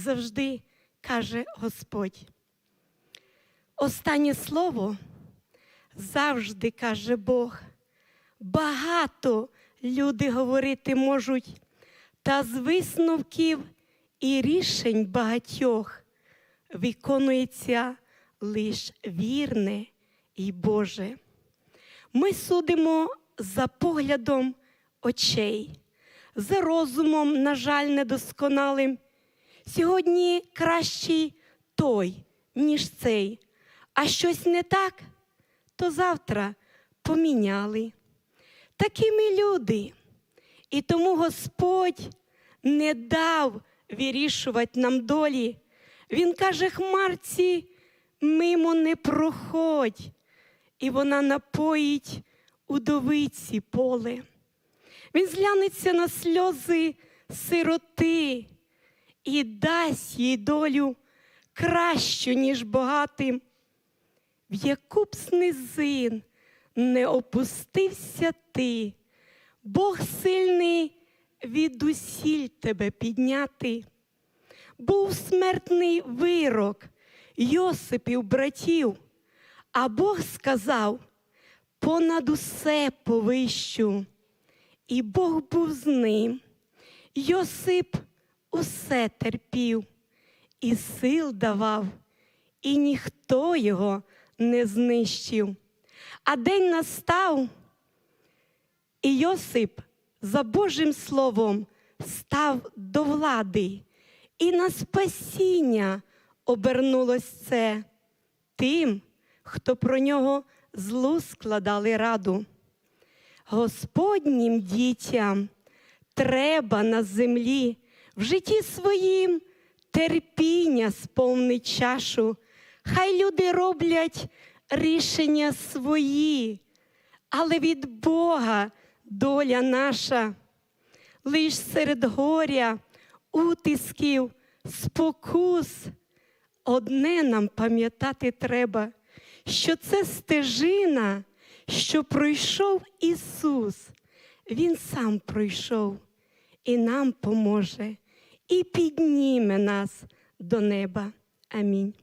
завжди каже Господь. Останнє слово завжди каже Бог. Багато люди говорити можуть, та з висновків і рішень багатьох виконується лиш вірне і Боже. Ми судимо за поглядом очей, за розумом, на жаль, недосконалим. Сьогодні кращий той, ніж цей, а щось не так, то завтра поміняли. Такі ми люди. І тому Господь не дав вирішувати нам долі. Він каже, хмарці, мимо не проходь, і вона напоїть удовиці поле. Він зглянеться на сльози сироти і дасть їй долю кращу, ніж багатим. В яку б снизин не опустився ти, Бог сильний від усіль тебе підняти. Був смертний вирок Йосипів братів, а Бог сказав понад усе повищу. І Бог був з ним. Йосип усе терпів, і сил давав, і ніхто його не знищив. А день настав, і Йосип за Божим Словом став до влади, і на спасіння обернулось це тим, хто про нього злу складали раду. Господнім дітям треба на землі в житті своїм терпіння сповнить чашу. Хай люди роблять рішення свої, але від Бога доля наша. Лиш серед горя, утисків, спокус. Одне нам пам'ятати треба, що це стежина, що пройшов Ісус. Він сам пройшов і нам поможе, і підніме нас до неба. Амінь.